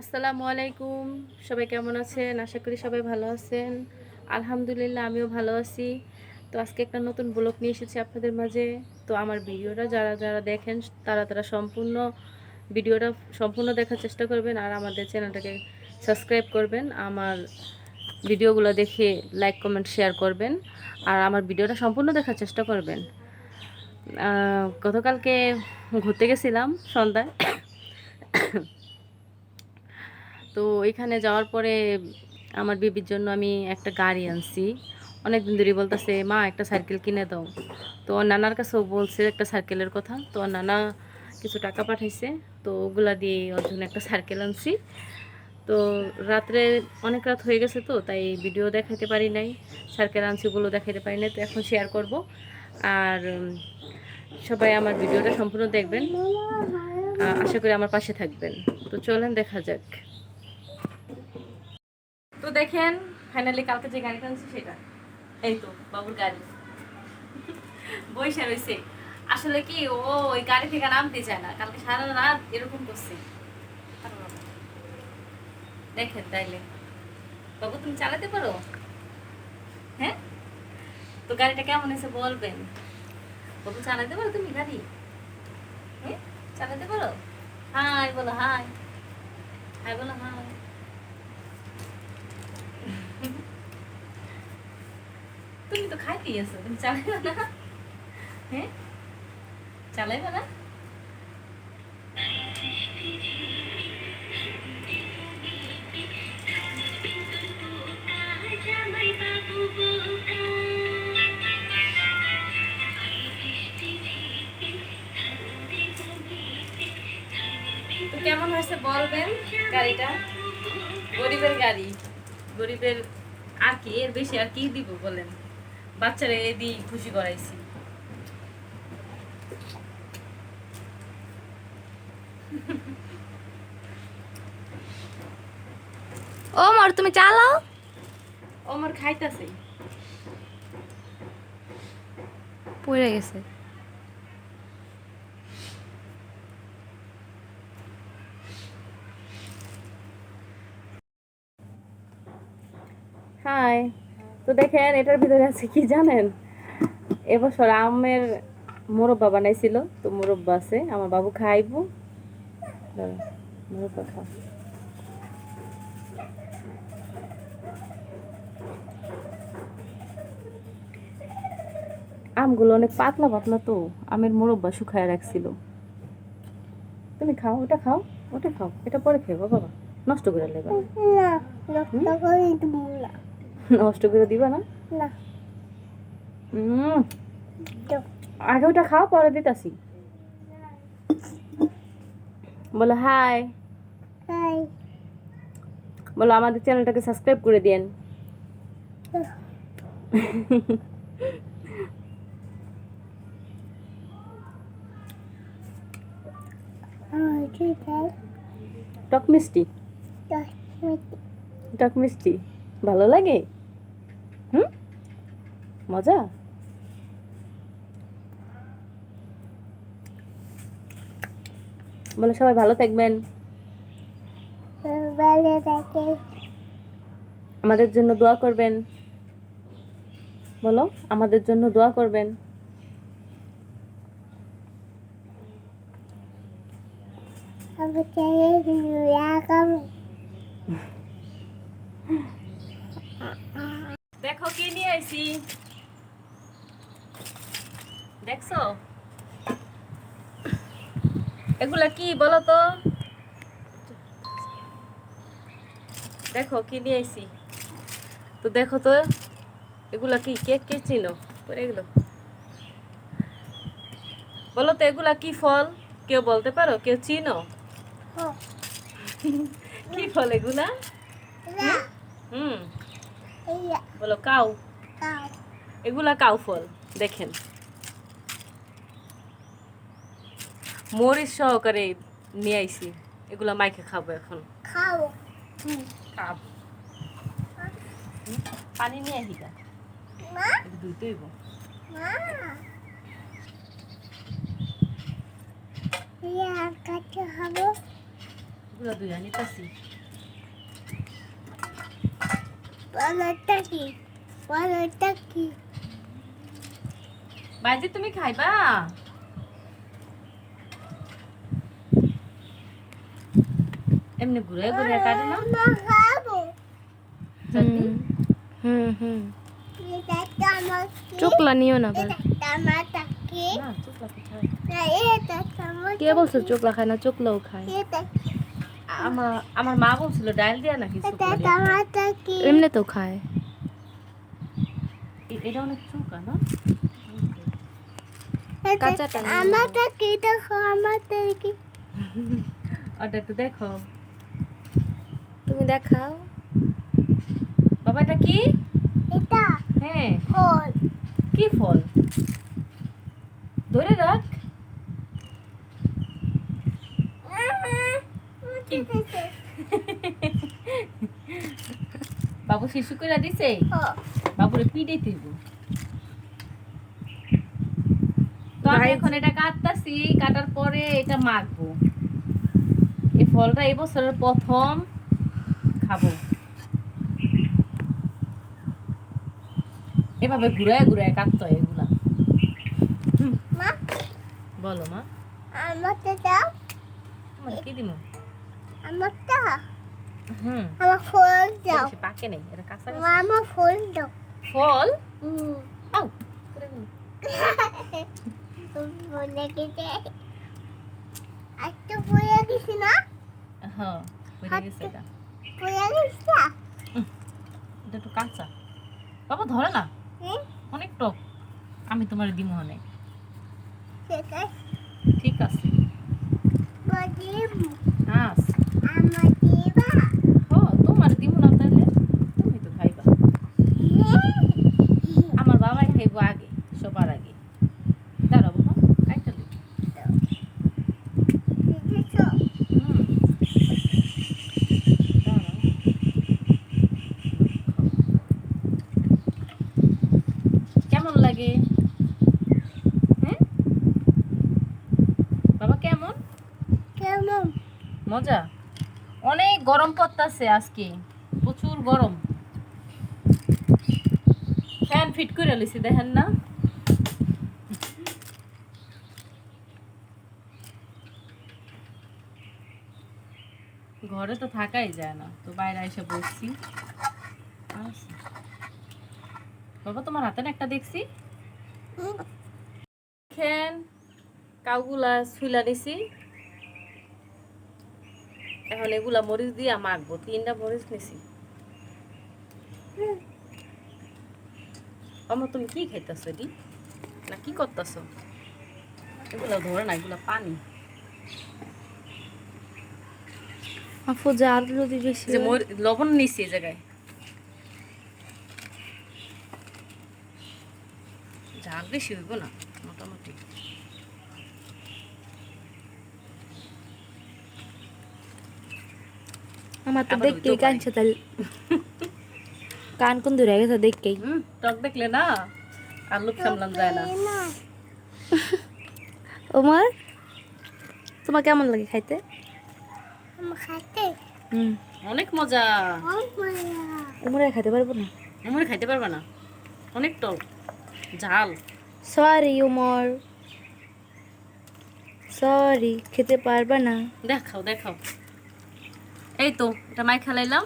আসসালামু আলাইকুম। সবাই কেমন আছেন? আশা করি সবাই ভালো আছেন। আলহামদুলিল্লাহ, আমিও ভালো আছি। তো আজকে একটা নতুন ব্লগ নিয়ে এসেছি আপনাদের মাঝে। তো আমার ভিডিওটা যারা যারা দেখেন, তারা তারা সম্পূর্ণ ভিডিওটা সম্পূর্ণ দেখার চেষ্টা করবেন আর আমাদের চ্যানেলটাকে সাবস্ক্রাইব করবেন। আমার ভিডিওগুলো দেখে লাইক, কমেন্ট, শেয়ার করবেন আর আমার ভিডিওটা সম্পূর্ণ দেখার চেষ্টা করবেন। গতকালকে ঘুরতে গেছিলাম সন্ধ্যায়। তো এখানে যাওয়ার পরে আমার বিবির জন্য আমি একটা গাড়ি আনছি। অনেক দিন ধরে বলতেছে, মা, একটা সাইকেল কিনে দাও। তো ওর নানার কাছেও বলছে একটা সাইকেলের কথা। তো নানা কিছু টাকা পাঠাইছে, তো ওগুলা দিয়ে ওর জন্য একটা সাইকেল আনছি। তো রাত্রে অনেক রাত হয়ে গেছে তো, তাই ভিডিও দেখাতে পারি নাই। সার্কেল আনছি ওগুলো দেখাতে পারি নাই, তো এখন শেয়ার করব। আর সবাই আমার ভিডিওটা সম্পূর্ণ দেখবেন। আশা করি আমার পাশে থাকবেন। তো চলেন, দেখা যাক। তো দেখেন ফাইনালি কালকে যে গাড়িটা আনছি সেটা। এই তো, বাবুর গাড়ি। বৈশা রয়েছে আসলে কি, ও ওই গাড়ি থেকে নামতে চায় না। কালকে সারা রাত এরকম করছে। দেখেন তাইলে। বাবু, তুমি চালাতে পারো? হ্যাঁ? তো গাড়িটা কেমন হয়েছে বলবেন? বাবু, চালাতে পারো তুমি গাড়ি? হ্যাঁ? চালাতে পারো? হাই, বলো হাই। হাই, বলো হাই। তুমি তো খাইতেই আছো, তুমি চালাইবে না? হ্যাঁ চালাইবে না? কেমন হয়েছে বলবেন গাড়িটা? গরিবের গাড়ি। গরিবের আর কি, এর বেশি আর কি দিব বলেন? বাচ্চারা এ দিয়ে খুশি করাইছি। ও মর তুমি চালাও। ও আমার খাইতাছে। পড়ে গেছে। হাই তো দেখেন এটার ভিতরে আছে কি জানেন? এবছর আমের মোরব্বা বানাইছিল তো মোরব্বা আছে আমার বাবু খাইবো। দাঁড়া, মোরব্বা খা আমগুলো অনেক পাতলা পাতলা তো আমের মোরব্বা শুকায় রাখছিল। তুমি খাও ওটা খাও ওটা খাও এটা পরে খেয়ে বাবা। নষ্ট করে লেবা না। নষ্ট নষ্ট করে দিবা না? না। আগে ওটা খাও পরে দিতাছি। বলো হাই। হাই। বলো আমাদের চ্যানেলটাকে সাবস্ক্রাইব করে দেন টক মিষ্টি। টক মিষ্টি? ভালো লাগে? মজা? বলো সবাই ভালো থাকবেন। আমাদের জন্য দোয়া করবেন। বলো আমাদের জন্য দোয়া করবেন। দেখো কি নিয়ে আইছি? দেখছ? এগুলা কি বলো তো দেখো কি নিয়ে আইছি? তো দেখো তো এগুলা কি কে কে চিনো? এগুলো। বলো তো এগুলা কি ফল? কেউ বলতে পারো? কেউ চিনো? কি ফল এগুলা? হুম। বলো কাউ। এগুলা কাউ ফল দেখেন। মরিচ সহকারে নিয়ে আইছি। এগুলা মাইকে খাব এখন। খাও। খাব। পানি নিয়ে ইয়া কাছে হব। এগুলো দুই আনিতাছি বাইজি তুমি খাইবা? এমনি ঘুরে ঘুরে কাটে না? হুম হুম চোখলা নিও না কি বলছো চোখলা খায় না? চোখলাও খায়। আমার আমার মা বলছিল ডাল দিয়া নাকি এমনি তো খায়। এটা অনেক চুকা না? কাঁচাটা আমারটা কি দেখো আমারটা কি ওটা একটু দেখো। তুমি দেখাও। বাবা এটা কি? এটা হ্যাঁ। ফল। কি ফল? ধরে রাখ। বাবু শিশু করে দিছে? বাবুরে পিড়ে দিব। তো আমি এখন এটা কাটতাছি কাটার পরে এটা মাখবো। এই ফলটা এই বছরের প্রথম। খাব। এভাবে ঘুরায় ঘুরায় কাটতে হয় এগুলা মা। বলো মা। আমারটা দাও। কি হুম। আমার ফল দাও। পাকে নেই এটা কাঁচা মা আমার ফল দাও। ফল? হুম। আউ বলে গেছে একটা বলে গেছি না? হ্যাঁ বলে গেছি এটা একটু কাঁচা। বাবা ধরে না। হুম? অনেক টক। আমি তোমার দিব অনেক। ঠিক আছে। ঠিক আছে বলি হাস আমার দিবা ও তোমার দিব না তাহলে তুমি তো খাইবা আমার বাবাই খাইবো আগে সবার আগে দাঁড়াও বাবা একটা দিই দেখেছ হুম দাঁড়াও কেমন লাগে হ্যাঁ বাবা কেমন কেমন মজা? অনেক গরম পড়তাছে আজকে, প্রচুর গরম। ফ্যান ফিট করে লিছি দেখেন না? ঘরে তো থাকাই যায় না, তো বাইরে এসে বসছি। আচ্ছা। বাবা, তোমার হাতে একটা দেখছি? দেখেন কাউগুলা শুইলা নিছি। এখন এগুলা মরিচ দিয়ে মাখবো তিনটা মরিচ নিছি। আমার তুমি কি খাইতেছো এটি? না কি করতেছো? এগুলা ধরে না এগুলা পানি। আপু জাল যদি বেশি যে। লবণ নিছি এই জায়গায়। ঝাল বেশি হইব না। আমার তো আবার দেখকেই কানছে তাহলে কান কোন দূরে গেছে টক দেখলে না আর লোক সামলান যায় না ওমর তোমার কেমন লাগে খাইতে হুম অনেক মজা ওমরে খাইতে পারব না এমন খাইতে পারবে না অনেক টক ঝাল সরি ওমর সরি খেতে পারবা না দেখাও দেখাও এই তো এটা মাই খেলাইলাম।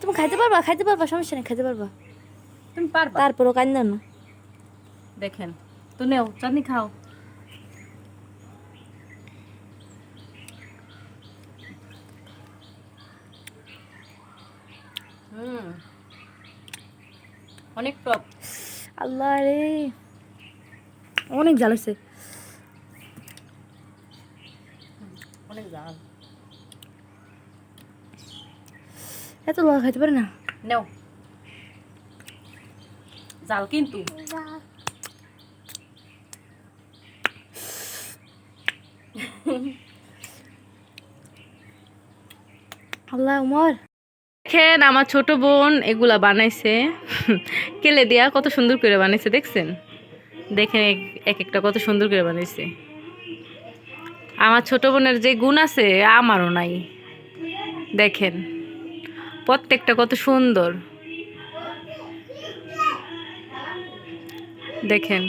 তুমি খাইতে পারবা? খাইতে পারবা? সমস্যা নেই খাইতে পারবা। তুমি পারবা। তারপরও কান্দ না। দেখেন তো নেও চাটনি খাও। হুম। অনেক টপ আল্লাহ রে। অনেক জাল হয়েছে অনেক জাল। এত খাইতে পারে না? নেও। জাল কিন্তু। আল্লাহ উমর। দেখেন আমার ছোট বোন এগুলা বানাইছে। কেলে দিয়া কত সুন্দর করে বানাইছে দেখছেন? দেখেন এক- এক একটা কত সুন্দর করে বানাইছে। আমার ছোট বোনের যে গুণ আছে, আমারও নাই। দেখেন, প্রত্যেকটা কত সুন্দর। দেখেন।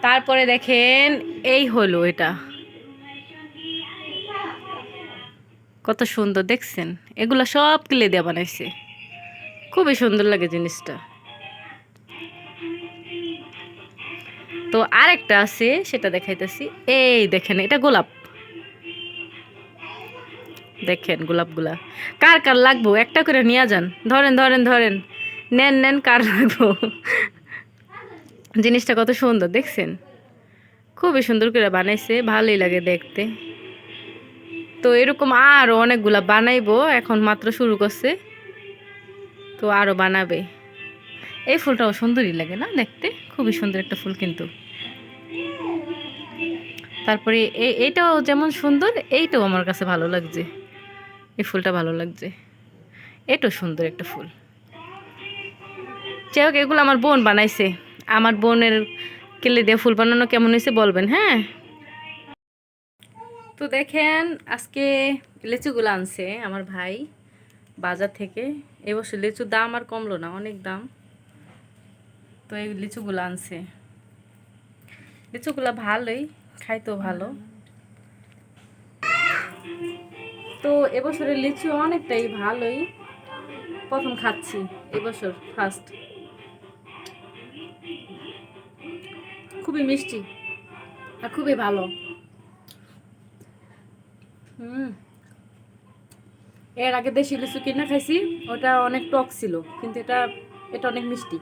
তারপরে দেখেন, এই হলো এটা। কত সুন্দর, দেখছেন? এগুলো সব কিলে দেওয়া বানাইছে। খুবই সুন্দর লাগে জিনিসটা। তো আরেকটা আছে, সেটা দেখাইতেছি। এই দেখেন, এটা গোলাপ। দেখেন গোলাপগুলা। কার কার লাগবো? একটা করে নিয়ে যান। ধরেন ধরেন ধরেন। নেন নেন, কার লাগবো? জিনিসটা কত সুন্দর, দেখছেন? খুবই সুন্দর করে বানাইছে, ভালোই লাগে দেখতে। তো এরকম আরও অনেকগুলা বানাইবো, এখন মাত্র শুরু করছে। তো আরও বানাবে। এই ফুলটাও সুন্দরই লাগে না দেখতে? খুবই সুন্দর একটা ফুল কিন্তু। তারপরে এই এইটাও যেমন সুন্দর, এইটাও আমার কাছে ভালো লাগছে। এই ফুলটা ভালো লাগছে। এটাও সুন্দর একটা ফুল। যাই হোক, এগুলো আমার বোন বানাইছে। আমার বোনের কেলে দিয়ে ফুল বানানো কেমন হয়েছে বলবেন হ্যাঁ? তো দেখেন, আজকে লিচুগুলো আনছে আমার ভাই বাজার থেকে। এবছর লিচুর দাম আর কমলো না, অনেক দাম। তো এই লিচুগুলো আনছে। লিচুগুলো ভালোই, খাইতেও ভালো। তো এবছরের লিচু অনেকটাই ভালোই। প্রথম খাচ্ছি এবছর ফার্স্ট খুবই মিষ্টি আর খুবই ভালো। হুম। এর আগে দেশি লিচু কিনে খাইছি, ওটা অনেক টক ছিল, কিন্তু এটা এটা অনেক মিষ্টি।